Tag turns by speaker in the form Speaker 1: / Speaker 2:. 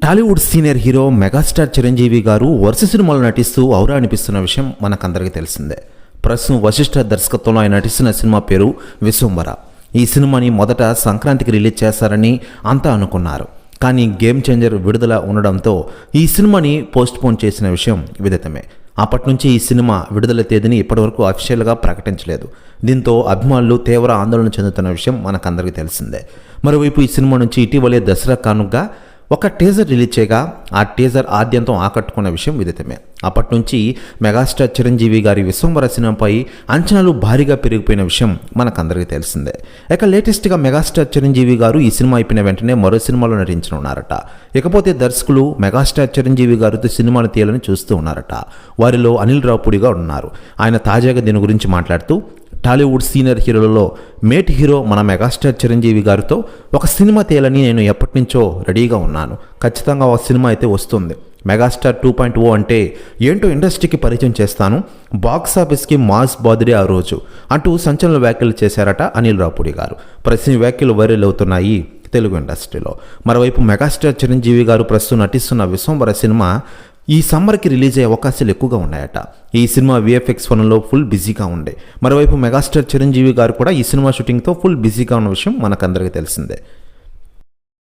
Speaker 1: Tollywood senior hero megastar Chiranjeevi garu వరుస సినిమాలు నటిస్తూ ఔరా అనిపిస్తున్న విషయం మనకందరికీ తెలిసిందే. ప్రస్తుతం వశిష్ఠ దర్శకత్వంలో ఆయన నటిస్తున్న సినిమా పేరు విశ్వంబర ఈ సినిమాని మొదట సంక్రాంతికి రిలీజ్ చేస్తారని అంతా అనుకున్నారు. కానీ గేమ్ చేంజర్ విడుదల ఉండడంతో ఈ సినిమాని పోస్ట్పోన్ చేసిన విషయం విదితమే. అప్పటి నుంచి ఈ సినిమా విడుదల తేదీని ఇప్పటివరకు అఫీషియల్గా ప్రకటించలేదు. దీంతో అభిమానులు తీవ్ర ఆందోళన చెందుతున్న విషయం మనకందరికీ తెలిసిందే. మరోవైపు ఈ సినిమా నుంచి ఇటీవలే దసరా కానుగ్గా ఒక టీజర్ రిలీజ్ చేయగా ఆ టీజర్ ఆద్యంతం ఆకట్టుకున్న విషయం విదితమే అప్పటి నుంచి మెగాస్టార్ చిరంజీవి గారి విశ్వంబర సినిమాపై అంచనాలు భారీగా పెరిగిపోయిన విషయం మనకందరికీ తెలిసిందే. ఇక లేటెస్ట్గా మెగాస్టార్ చిరంజీవి గారు ఈ సినిమా అయిపోయిన వెంటనే మరో సినిమాలో నటించనున్నారట. ఇకపోతే దర్శకులు మెగాస్టార్ చిరంజీవి గారితో సినిమాలు తీయాలని చూస్తూ ఉన్నారట. వారిలో అనిల్ రావుపూడిగా ఉన్నారు. ఆయన తాజాగా దీని గురించి మాట్లాడుతూ టాలీవుడ్ సీనియర్ హీరోలలో మేటి హీరో మన మెగాస్టార్ చిరంజీవి గారితో ఒక సినిమా తీయాలని నేను ఎప్పటి నుంచో రెడీగా ఉన్నాను. ఖచ్చితంగా ఒక సినిమా అయితే వస్తుంది. మెగాస్టార్ టూ పాయింట్ ఓ అంటే ఏంటో ఇండస్ట్రీకి పరిచయం చేస్తాను. బాక్స్ ఆఫీస్కి మాస్ బాదుడే ఆ రోజు అంటూ సంచలన వ్యాఖ్యలు చేశారట అనిల్ రాపుడి గారు. ప్రశ్న వ్యాఖ్యలు వైరల్ అవుతున్నాయి తెలుగు ఇండస్ట్రీలో. మరోవైపు మెగాస్టార్ చిరంజీవి గారు ప్రస్తుతం నటిస్తున్న విశ్వంబర సినిమా ఈ సమ్మర్కి రిలీజ్ అయ్యే అవకాశాలు ఎక్కువగా ఉన్నాయట. ఈ సినిమా విఎఫ్ఎక్స్ పనుల్లో ఫుల్ బిజీగా ఉండే. మరోవైపు మెగాస్టార్ చిరంజీవి గారు కూడా ఈ సినిమా షూటింగ్తో ఫుల్ బిజీగా ఉన్న విషయం మనకందరికీ తెలిసిందే.